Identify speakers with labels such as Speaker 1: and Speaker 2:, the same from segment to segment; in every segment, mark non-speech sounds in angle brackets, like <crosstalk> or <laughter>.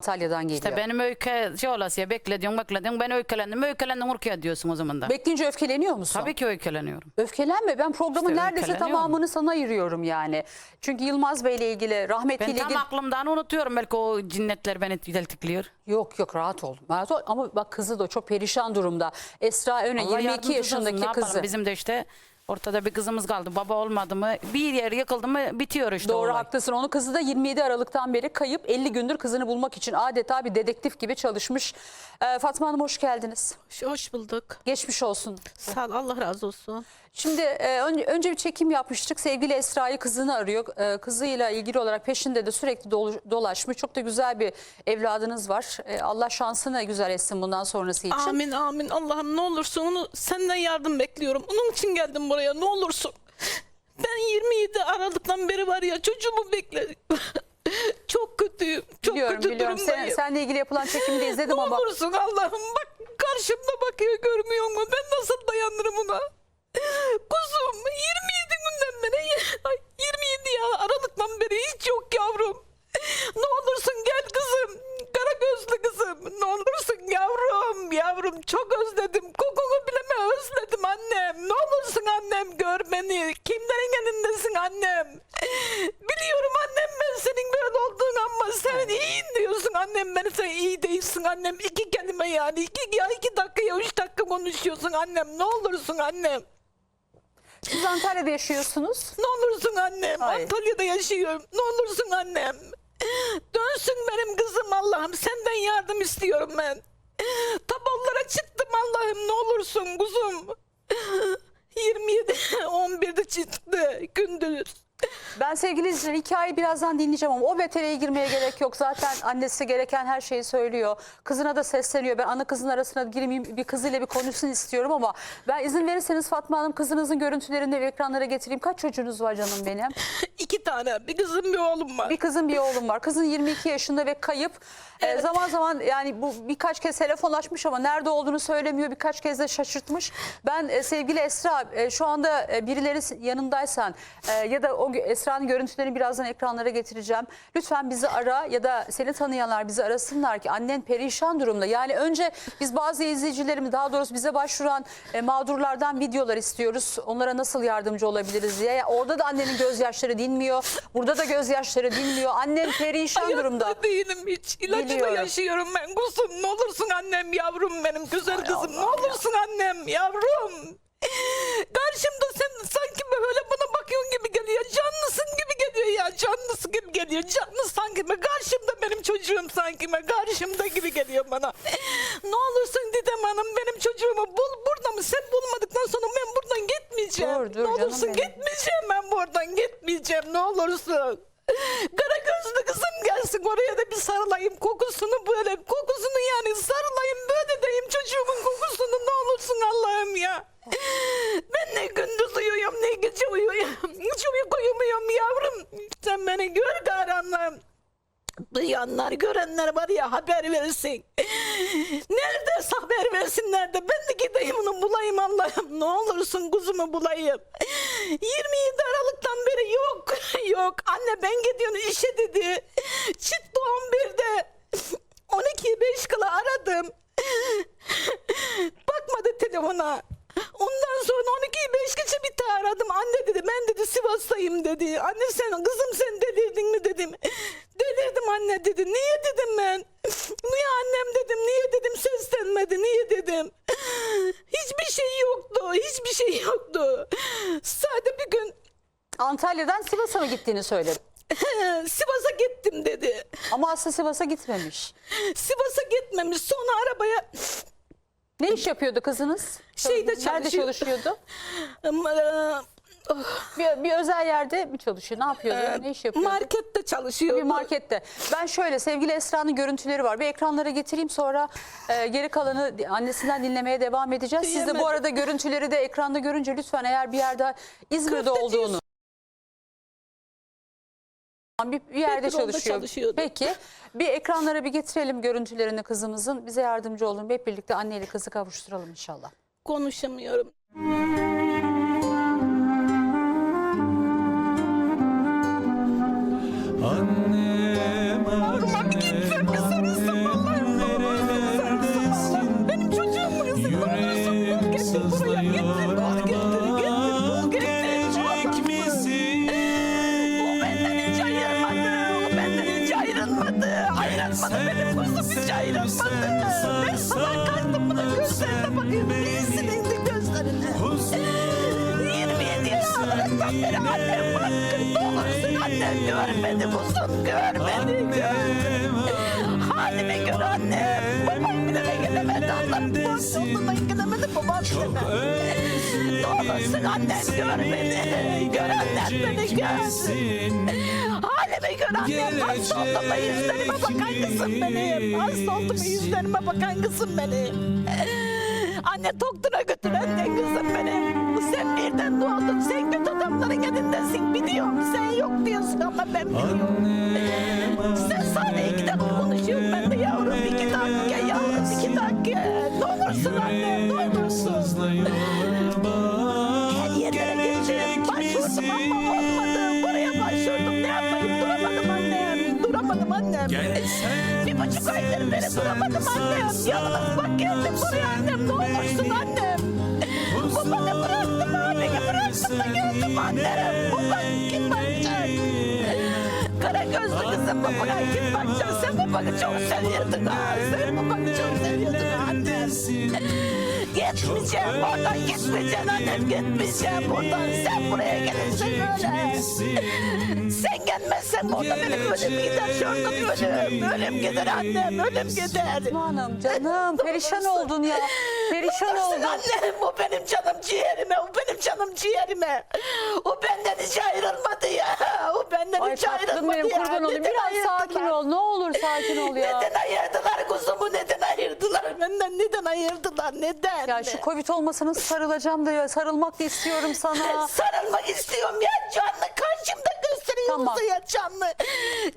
Speaker 1: Antalya'dan geliyor.
Speaker 2: İşte benim öykü şey olasıya beklediyorsun beklediyorsun ben öykülendim öykülendim Urkiye diyorsun o zaman da.
Speaker 1: Bekleyince öfkeleniyor musun?
Speaker 2: Tabii ki öyküleniyorum.
Speaker 1: Öfkelenme. Ben programın
Speaker 2: İşte
Speaker 1: neredeyse
Speaker 2: öfkeleniyorum.
Speaker 1: tamamını sana ayırıyorum yani. Çünkü Yılmaz Bey ile ilgili,
Speaker 2: Ben
Speaker 1: ile
Speaker 2: tam
Speaker 1: ilgili...
Speaker 2: aklımdan unutuyorum belki o cinnetler beni deltikliyor.
Speaker 1: Yok yok rahat ol. Rahat ol. Ama bak kızı da çok perişan durumda. Esra Öne
Speaker 2: Allah
Speaker 1: 22
Speaker 2: yardımcısı olsun, ne
Speaker 1: yaşındaki
Speaker 2: yapalım?
Speaker 1: kızı.
Speaker 2: Bizim de işte ortada bir kızımız kaldı. Baba olmadı mı bir yer yıkıldı mı bitiyor işte
Speaker 1: Doğru
Speaker 2: olay.
Speaker 1: haklısın. Onun kızı da 27 Aralık'tan beri kayıp 50 gündür kızını bulmak için adeta bir dedektif gibi çalışmış. Ee, Fatma Hanım hoş geldiniz.
Speaker 3: Hoş bulduk.
Speaker 1: Geçmiş olsun.
Speaker 3: Sağ ol, Allah razı olsun.
Speaker 1: Şimdi e, ön- önce bir çekim yapmıştık. Sevgili Esra'yı kızını arıyor. E, kızıyla ilgili olarak peşinde de sürekli dolaşmış. Çok da güzel bir evladınız var. E, Allah şansını güzel etsin bundan sonrası için.
Speaker 3: Amin amin. Allah'ım ne olursun onu senden yardım bekliyorum. Onun için geldim buraya ne olursun. Ben 27 Aralık'tan beri var ya çocuğumu bekledim. <laughs> çok kötüyüm. Çok
Speaker 1: biliyorum
Speaker 3: kötü
Speaker 1: biliyorum. Sen,
Speaker 3: durumdayım.
Speaker 1: seninle ilgili yapılan çekimi de izledim
Speaker 3: ne
Speaker 1: ama.
Speaker 3: olursun Allah'ım bak karşımda bakıyor görmüyor mu? Ben nasıl dayanırım buna? Kuzum 27 günden beri ay, 27 ya Aralık'tan beri hiç yok yavrum. Ne olursun gel kızım. Kara gözlü kızım. Ne olursun yavrum. Yavrum çok özledim. Kokunu bile mi özledim annem. Ne olursun annem gör beni. Kimlerin elindesin annem. Biliyorum annem ben senin böyle olduğun ama sen iyiyin diyorsun annem. Ben sen iyi değilsin annem. İki kelime yani. iki, ya iki dakika ya üç dakika konuşuyorsun annem. Ne olursun annem.
Speaker 1: Siz Antalya'da yaşıyorsunuz.
Speaker 3: Ne olursun annem.
Speaker 1: Ay.
Speaker 3: Antalya'da yaşıyorum. Ne olursun annem. Dönsün benim kızım Allah'ım. Senden yardım istiyorum ben. Tabollara çıktım Allah'ım. Ne olursun kuzum. 27 11'de çıktı gündüz.
Speaker 1: Ben sevgili izleyiciler hikayeyi birazdan dinleyeceğim ama o vetereye girmeye gerek yok. Zaten annesi gereken her şeyi söylüyor. Kızına da sesleniyor. Ben ana kızın arasına girmeyeyim bir kızıyla bir konuşsun istiyorum ama ben izin verirseniz Fatma Hanım kızınızın görüntülerini ekranlara getireyim. Kaç çocuğunuz var canım benim? <laughs>
Speaker 3: İki tane. Bir kızım bir oğlum var.
Speaker 1: Bir kızım bir oğlum var. Kızın 22 yaşında ve kayıp. Ee, zaman zaman yani bu birkaç kez telefonlaşmış ama nerede olduğunu söylemiyor. Birkaç kez de şaşırtmış. Ben e, sevgili Esra e, şu anda e, birileri yanındaysan e, ya da o Esra'nın görüntülerini birazdan ekranlara getireceğim. Lütfen bizi ara ya da seni tanıyanlar bizi arasınlar ki annen perişan durumda. Yani önce biz bazı izleyicilerimiz daha doğrusu bize başvuran e, mağdurlardan videolar istiyoruz. Onlara nasıl yardımcı olabiliriz diye. Orada da annenin gözyaşları dinmiyor. Burada da gözyaşları dinmiyor. Annem perişan durumda.
Speaker 3: Hayatta değilim hiç.
Speaker 1: Biliyorum.
Speaker 3: yaşıyorum ben kuzum. Ne olursun annem yavrum benim güzel kızım. Ne olursun annem yavrum. Karşımda sen sanki böyle bana bakıyorsun gibi geliyor. Canlısın gibi geliyor ya. Geliyor. Canlı sanki be. Karşımda benim çocuğum sanki be. Karşımda gibi geliyor bana. Ne olursun Didem Hanım benim çocuğumu bul. Burada mı? Sen bulmadıktan sonra ben buradan gitmeyeceğim.
Speaker 1: Dur, dur
Speaker 3: ne
Speaker 1: canım
Speaker 3: olursun
Speaker 1: benim.
Speaker 3: gitmeyeceğim ben buradan. Gitmeyeceğim ne olursun. Kara gözlü kızım gelsin oraya da bir sarılayım kokusunu böyle kokusunu yani sarılayım böyle deyim çocuğumun kokusunu ne olursun Allah'ım ya. Ben ne gündüz uyuyorum ne gece uyuyorum. Hiç uyku uyumuyorum yavrum. Sen beni gör karanlığım. Duyanlar görenler var ya haber versin. Neredeyse haber versinler de ben de gideyim onu bulayım Allah'ım. Ne olursun kuzumu bulayım. 27 Aralık'tan beri yok. <laughs> Yok. Anne ben gidiyorum işe dedi. Çıktı 11'de. 12'yi 5 kala aradım. Bakmadı telefona. Ondan sonra 12'yi 5 geçe bir daha aradım. Anne dedi ben dedi Sivas'tayım dedi. Anne sen kızım sen delirdin mi dedim. Anne dedi. Niye dedim ben? <laughs> Niye annem dedim. Niye dedim seslenmedi. Niye dedim. <laughs> Hiçbir şey yoktu. Hiçbir şey yoktu. Sadece bir gün
Speaker 1: Antalya'dan Sivas'a mı gittiğini söyledi. <laughs>
Speaker 3: Sivas'a gittim dedi.
Speaker 1: Ama aslında Sivas'a gitmemiş.
Speaker 3: Sivas'a gitmemiş. Sonra arabaya
Speaker 1: Ne iş yapıyordu kızınız?
Speaker 3: Şeyde
Speaker 1: Nerede
Speaker 3: çalışıyor.
Speaker 1: çalışıyordu? <laughs> Bir, bir özel yerde mi çalışıyor? Ne yapıyordu? ne iş yapıyordu?
Speaker 3: markette çalışıyor.
Speaker 1: bir markette. Ben şöyle sevgili Esra'nın görüntüleri var. Bir ekranlara getireyim sonra e, geri kalanı annesinden dinlemeye devam edeceğiz. Siz de bu arada görüntüleri de ekranda görünce lütfen eğer bir yerde İzmir'de
Speaker 3: Köfteci
Speaker 1: olduğunu bir, bir yerde
Speaker 3: Petrol'da
Speaker 1: çalışıyor.
Speaker 3: çalışıyordu.
Speaker 1: Peki bir ekranlara bir getirelim görüntülerini kızımızın. Bize yardımcı olun. Hep birlikte anneyle kızı kavuşturalım inşallah.
Speaker 3: Konuşamıyorum.
Speaker 4: Annem
Speaker 3: baktı. Ne olursun annem görmedi kuzum görmedi. görmedi. Halime göre annem. Babam bile de gelemedi. Allah'ım babam da gelemedi babam bile. Ne olursun annem görmedi. Görenler beni görsün. Halime göre annem hasta oldu mu yüzlerime bakan kızım benim. Hasta oldu mu yüzlerime bakan kızım benim. Anne doktora götür anne kızım benim. Sen birden doğdun. Sen kötü adamların elindesin. Biliyorum sen yok diyorsun ama ben biliyorum. Sen sadece iki dakika konuşuyorsun. Ben de yavrum iki dakika yavrum iki dakika. Ne olursun anne ne olursun. Her yerlere geçeceğim. Başvurdum ama olmadı. Buraya başvurdum. Ne yapayım? Duramadım annem. Duramadım annem. Bir buçuk aydır beri duramadım annem. Yalnız bak geldim buraya annem. Ne olursun annem. Babanı bıraktım abini bıraktım da geldim annem. Baban kim bakacak? Kara gözlü kızım babana kim bakacak? Sen babanı çok seviyordun ha. Sen babanı çok seviyordun annem. Gitmeyeceğim oradan gitmeyeceğim annem gitmeyeceğim buradan sen buraya gelirsen öyle. Sen gelmezsen burada benim ölüm gider şuradan ölüm. Ölüm gider annem ölüm gider.
Speaker 1: Hanım canım perişan oldun ya. Perişan oldun.
Speaker 3: annem o benim canım ciğerime o benim canım ciğerime. O benden hiç ayrılmadı ya. O benden
Speaker 1: Ay
Speaker 3: hiç
Speaker 1: tatlım
Speaker 3: ayrılmadı
Speaker 1: benim
Speaker 3: ya.
Speaker 1: kurban olayım.
Speaker 3: Neden
Speaker 1: Biraz sakin ol. Ne olur sakin ol ya.
Speaker 3: Neden ayırdılar kuzumu neden ayırdılar benden neden ayırdılar neden?
Speaker 1: Ya şu Covid olmasının sarılacağım da ya. Sarılmak da istiyorum sana. <laughs>
Speaker 3: Sarılmak istiyorum ya canlı karşımda gösteriyorsunuz
Speaker 1: Tamam.
Speaker 3: ya canlı.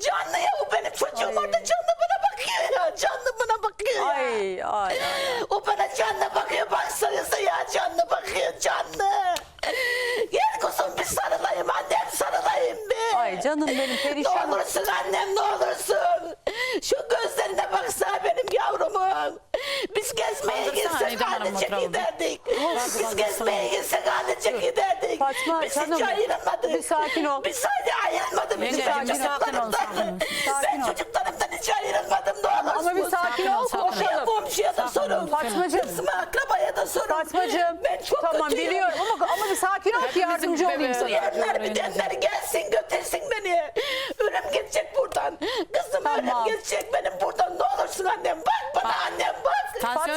Speaker 3: Canlı ya o benim çocuğum orada canlı bana bakıyor ya. Canlı bana bakıyor ya.
Speaker 1: Ay ay ay.
Speaker 3: O bana canlı bakıyor baksanıza ya canlı bakıyor canlı. Gel kuzum bir sarılayım annem sarılayım bir.
Speaker 1: Ay canım benim
Speaker 3: Ne
Speaker 1: perişan.
Speaker 3: olursun annem ne olursun. Şu gözlerine baksana benim yavrumun. Biz
Speaker 2: oturalım.
Speaker 3: giderdik. Biz gezmeye gitsek ailecek giderdik.
Speaker 1: Fatma,
Speaker 3: Biz hiç ayrılmadık.
Speaker 1: bir sakin ol.
Speaker 3: Biz sadece ayrılmadık. Biz
Speaker 2: Yenge,
Speaker 3: hiç
Speaker 2: bir sakin ol, sakin ol.
Speaker 1: Sakin
Speaker 3: Ben
Speaker 1: ol.
Speaker 3: çocuklarımdan hiç ayrılmadım ne olursun.
Speaker 1: Ama bir sakin ol,
Speaker 3: Komşuya,
Speaker 1: konuşalım.
Speaker 3: komşuya da sorun.
Speaker 1: Fatmacığım.
Speaker 3: Kızıma akrabaya da sorun.
Speaker 1: Fatmacığım
Speaker 3: Ben çok
Speaker 1: tamam
Speaker 3: kötüyüm.
Speaker 1: biliyorum ama, ama bir sakin ol ki yardımcı olayım sana.
Speaker 3: Diyenler bidenler gelsin götürsün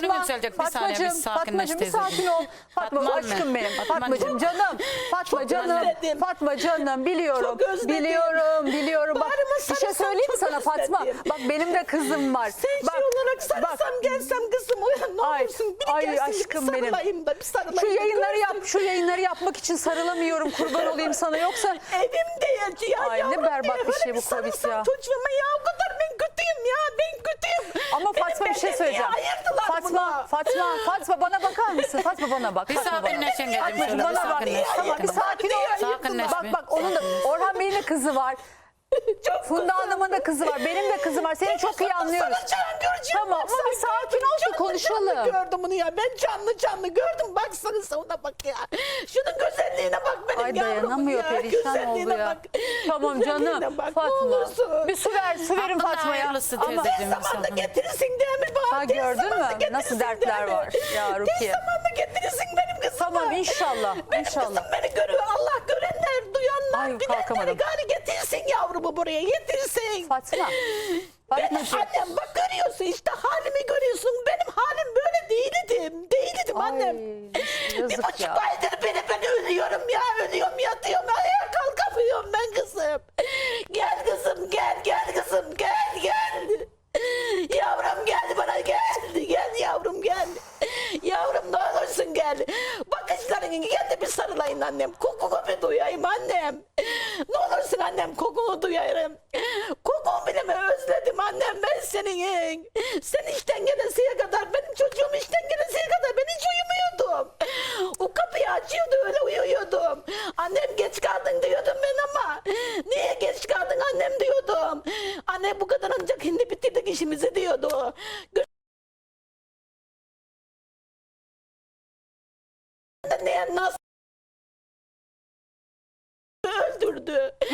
Speaker 3: bak.
Speaker 2: Tansiyonu yükselecek bir saniye biz sakinleş
Speaker 1: Fatmacığım bir
Speaker 2: teyzeciğim.
Speaker 1: sakin ol. Fatma
Speaker 2: Fatma
Speaker 1: aşkım benim.
Speaker 2: Fatmacığım.
Speaker 1: Canım. Fatma canım.
Speaker 3: özledim.
Speaker 1: Fatma canım biliyorum.
Speaker 3: Çok özledim.
Speaker 1: Biliyorum biliyorum. Bak
Speaker 3: Bağrıma
Speaker 1: bir şey
Speaker 3: sarılsam
Speaker 1: söyleyeyim mi
Speaker 3: çok
Speaker 1: sana Fatma?
Speaker 3: özledim.
Speaker 1: Bak benim de kızım var.
Speaker 3: Sen
Speaker 1: bak,
Speaker 3: şey olarak sarılsam gelsem kızım uyan ne
Speaker 1: Ay,
Speaker 3: olursun. Biri
Speaker 1: ay
Speaker 3: gelsin
Speaker 1: aşkım
Speaker 3: bir
Speaker 1: benim.
Speaker 3: sarılayım da bir sarılayım
Speaker 1: Şu
Speaker 3: da
Speaker 1: yayınları
Speaker 3: görsün.
Speaker 1: yap, şu yayınları yapmak için sarılamıyorum. Kurban olayım sana. Yoksa
Speaker 3: Evim değil ya
Speaker 1: Ay, ne
Speaker 3: yavrum
Speaker 1: berbat bir şey bu Covid
Speaker 3: sarılsam
Speaker 1: ya.
Speaker 3: Çocuğuma ya o kadar ben kötüyüm ya.
Speaker 1: Ama
Speaker 3: Benim
Speaker 1: Fatma bir şey söyleyeceğim. Fatma. Fatma, Fatma bana bakar mısın? Fatma bana bak.
Speaker 2: Bir
Speaker 1: Fatma bana bak.
Speaker 2: sakinleş yengeciğim
Speaker 1: Fatmacığım
Speaker 2: şöyle bir
Speaker 1: bana bak.
Speaker 2: sakinleş.
Speaker 1: Tamam bir sakin ol.
Speaker 2: Sakinleş
Speaker 1: Bak
Speaker 2: bir.
Speaker 1: bak onun da Orhan Bey'in de kızı var.
Speaker 3: Çok
Speaker 1: Funda. Hanım'ın da kızı var. Benim de kızım var. Seni çok iyi anlıyoruz.
Speaker 3: Sarılacağım, göreceğim.
Speaker 1: Tamam, ama bir sakin ol da
Speaker 3: canlı
Speaker 1: konuşalım.
Speaker 3: Canlı gördüm bunu ya. Ben canlı canlı gördüm. Baksanıza ona bak ya. Şunun güzelliğine bak benim
Speaker 1: Ay
Speaker 3: yavrumun
Speaker 1: dayanamıyor
Speaker 3: ya.
Speaker 1: perişan
Speaker 3: Güzelliğine
Speaker 1: oldu ya.
Speaker 3: bak.
Speaker 1: Tamam
Speaker 3: Güzelliğine
Speaker 1: canım.
Speaker 3: Bak, ne
Speaker 1: Fatma.
Speaker 3: olursun.
Speaker 1: Bir su ver, su verin
Speaker 2: Hakkında
Speaker 1: Fatma'ya.
Speaker 2: hayırlısı
Speaker 1: Ama
Speaker 2: teyzeciğim.
Speaker 3: Tez zamanda getirirsin değil mi bana?
Speaker 1: Ha,
Speaker 3: Tez
Speaker 1: gördün mü?
Speaker 3: zamanda
Speaker 1: Nasıl
Speaker 3: getirirsin
Speaker 1: dertler
Speaker 3: değil mi?
Speaker 1: var ya Rukiye.
Speaker 3: Tez zamanda getirirsin benim kızımı.
Speaker 1: Tamam, inşallah,
Speaker 3: Benim
Speaker 1: inşallah.
Speaker 3: kızım beni görüyor. Allah görenler, duyanlar,
Speaker 1: Ay, kalkamadım.
Speaker 3: gari getirsin yavrumu buraya. Getirsin.
Speaker 1: Fatma. Fatmacığım.
Speaker 3: annem bak görüyorsun işte halimi görüyorsun. Benim halim böyle değildim. Değildim
Speaker 1: Ay,
Speaker 3: annem. Bir
Speaker 1: yazık
Speaker 3: buçuk
Speaker 1: ya.
Speaker 3: aydır beni ben ölüyorum ya ölüyorum yatıyorum ayağa kalkamıyorum ben kızım. Gel kızım gel gel kızım gel. Yavrum gel bana gel gel yavrum gel. Yavrum ne gel. Bakışların gel de bir sarılayım annem. Kokunu bir duyayım annem. Ne olursun annem kokunu duyarım. Kokunu bile mi özledim annem ben senin. Sen işten gelesiye kadar benim çocuğum işten gelesiye kadar ben hiç uyumuyordum. O kapıyı açıyordu öyle uyuyordum. Annem geç kaldın diyordum ben ama. Niye geç kaldın annem diyordum. Anne bu kadar ancak hindi bitirdik işimizi diyordu. Gö-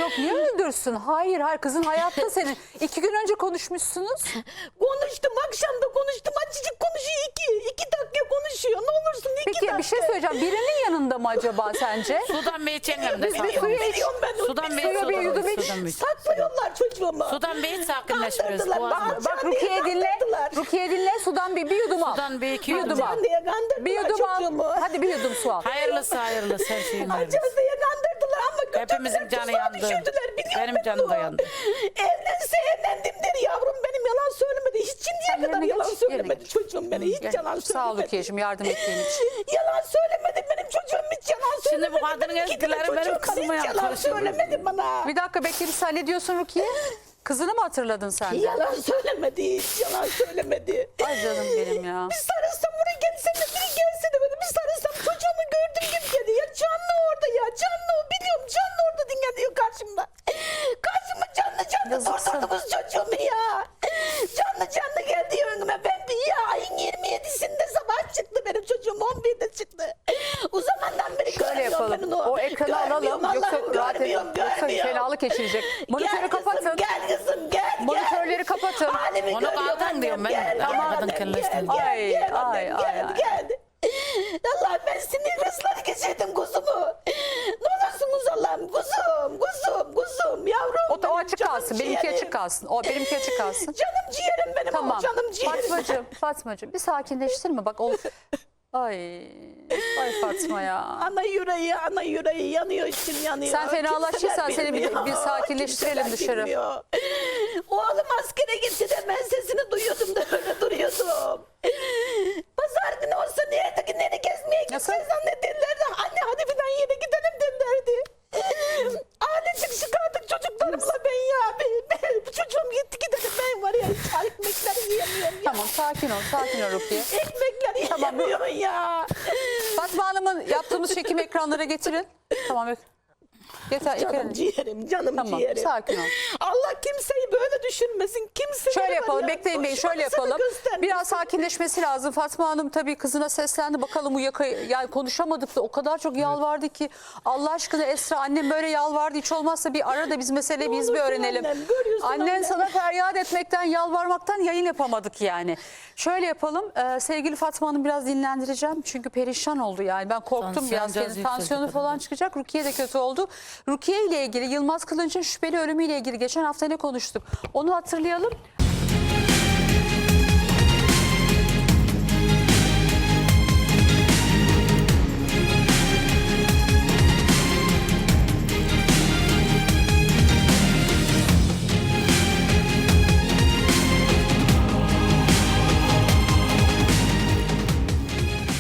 Speaker 1: Yok niye öldürsün? Hayır hayır kızın hayatta senin. İki gün önce konuşmuşsunuz.
Speaker 3: Konuştum akşam da konuştum. Açıcık konuşuyor iki. iki dakika konuşuyor. Ne olursun iki
Speaker 1: Peki
Speaker 3: dakika.
Speaker 1: bir şey söyleyeceğim. Birinin yanında mı acaba sence?
Speaker 2: Sudan Bey içelim de
Speaker 3: Veriyorum,
Speaker 2: sakin.
Speaker 3: veriyorum ben.
Speaker 2: Sudan
Speaker 1: iç.
Speaker 2: sudan Bey.
Speaker 3: Saklıyorlar çocuğumu.
Speaker 2: Sudan Bey sakinleşmiyoruz.
Speaker 3: Kandırdılar,
Speaker 1: Bak Rukiye dinle. Rukiye dinle. Sudan bir, bir yudum al.
Speaker 2: Sudan Bey iki
Speaker 1: Bir
Speaker 2: yudum
Speaker 1: yudum
Speaker 2: al.
Speaker 1: al.
Speaker 3: diye kandırdılar
Speaker 1: Bir yudum
Speaker 3: çocuğumu.
Speaker 1: al. Hadi bir yudum su al.
Speaker 2: Hayırlısı hayırlısı her şeyin hayırlısı.
Speaker 3: Acaz diye kandırdılar ama götürdüler.
Speaker 2: Hepimizin canı
Speaker 3: tuzağa
Speaker 2: yandı.
Speaker 3: düşürdüler, biliyor
Speaker 2: Benim
Speaker 3: musun?
Speaker 2: canım da yandı.
Speaker 3: Evlense evlendim der yavrum benim yalan söylemedi. Hiç şimdiye
Speaker 1: Sen
Speaker 3: kadar
Speaker 1: yerine
Speaker 3: yalan
Speaker 1: geç, yerine
Speaker 3: söylemedi
Speaker 1: geç.
Speaker 3: çocuğum beni. Hiç
Speaker 1: Gel.
Speaker 3: yalan söylemedi.
Speaker 1: Sağ ol Rukiye'cim yardım ettiğin için. <laughs>
Speaker 3: Yalan söylemedi benim çocuğum hiç yalan
Speaker 2: Şimdi bu kadının ezgileri benim kızıma yaklaşıyor.
Speaker 3: söylemedi bana.
Speaker 1: Bir dakika bekle bir saniye. Ne diyorsun Rukiye? Kızını mı hatırladın sen de?
Speaker 3: Yalan söylemedi hiç yalan söylemedi.
Speaker 1: Ay canım benim ya.
Speaker 3: Bir sarılsam buraya gelsene biri gelsene böyle bir sarılsam çocuğumu gördüm gibi geldi ya canlı orada ya canlı o biliyorum canlı orada dinleniyor karşımda. Karşıma canlı canlı
Speaker 1: Yazıksın.
Speaker 3: durdurdunuz çocuğumu ya.
Speaker 1: Geçirecek. <laughs> Monitörü
Speaker 3: Gel kızım,
Speaker 1: kapatın.
Speaker 3: Gel kızım gel gel.
Speaker 1: Monitörleri kapatın.
Speaker 3: Halimi
Speaker 2: Onu
Speaker 3: görüyor
Speaker 2: kaldır
Speaker 3: annem,
Speaker 2: diyorum ben.
Speaker 3: gel,
Speaker 2: Tamam,
Speaker 3: gel,
Speaker 2: kadın kirleşti.
Speaker 3: Gel,
Speaker 1: Ay,
Speaker 3: gel, gel,
Speaker 1: ay,
Speaker 3: annem,
Speaker 1: ay,
Speaker 3: gel,
Speaker 1: ay.
Speaker 3: gel. Allah ben sinir kızları geçirdim kuzumu. Ne olursunuz Allah'ım kuzum, kuzum, kuzum, yavrum.
Speaker 1: O, o
Speaker 3: benim,
Speaker 1: açık
Speaker 3: canım
Speaker 1: kalsın. Benimki
Speaker 3: ciğerim.
Speaker 1: açık kalsın. O benimki açık kalsın. <laughs>
Speaker 3: Canım ciğerim benim
Speaker 1: Tamam.
Speaker 3: o canım ciğerim.
Speaker 1: Fatmacığım, Fatmacığım bir sakinleştirme bak. O... Ay, ay Fatma ya. <laughs>
Speaker 3: Ana yüreği, ana yüreği yanıyor için yanıyor.
Speaker 1: Sen fenalaşırsan
Speaker 3: Kimseler
Speaker 1: seni bir-
Speaker 3: bilmiyor.
Speaker 1: bir sakinleştirelim
Speaker 3: Kimseler
Speaker 1: dışarı.
Speaker 3: bilmiyor. Oğlum askere gitti de ben sesini duyuyordum da öyle duruyordum. Pazar günü olsa nerede günleri gezmeye
Speaker 1: Nasıl?
Speaker 3: gideceğiz zannederlerdi. Anne hadi filan yere gidelim derlerdi. Ailecek çıkardık çocuklarımla ben ya. Ben, ben, çocuğum gitti gidelim ben var ya hiç ekmekleri yiyemiyorum ya.
Speaker 1: Tamam sakin ol, sakin ol Rukiye.
Speaker 3: Ya.
Speaker 1: Fatma Hanım'ın yaptığımız çekim ekranlara getirin. Tamam. Yeter.
Speaker 3: Canım
Speaker 1: ekran-
Speaker 3: ciğerim, canım
Speaker 1: Tamam,
Speaker 3: ciğerim.
Speaker 1: sakin ol.
Speaker 3: Allah kimseyi böyle düşünmesin. Kimse
Speaker 1: Şöyle yapalım, bekleyin beyin, şöyle yapalım.
Speaker 3: Biraz
Speaker 1: sakinleşmesi lazım. Fatma Hanım tabii kızına seslendi. Bakalım bu yaka, yani konuşamadık da o kadar çok yalvardı ki. Allah aşkına Esra annem böyle yalvardı. Hiç olmazsa bir ara da biz meseleyi biz bir öğrenelim.
Speaker 3: annem,
Speaker 1: Annen
Speaker 3: annem.
Speaker 1: sana feryat etmekten, yalvarmaktan yayın yapamadık yani. Şöyle yapalım. e, sevgili Fatma Hanım biraz dinlendireceğim. Çünkü perişan oldu yani. Ben korktum
Speaker 2: Tansiyon
Speaker 1: biraz.
Speaker 2: biraz
Speaker 1: tansiyonu falan çıkacak. Rukiye de kötü oldu. Rukiye ile ilgili Yılmaz Kılınç'ın şüpheli ölümüyle ilgili geçen hafta ne konuştuk? Onu hatırlayalım.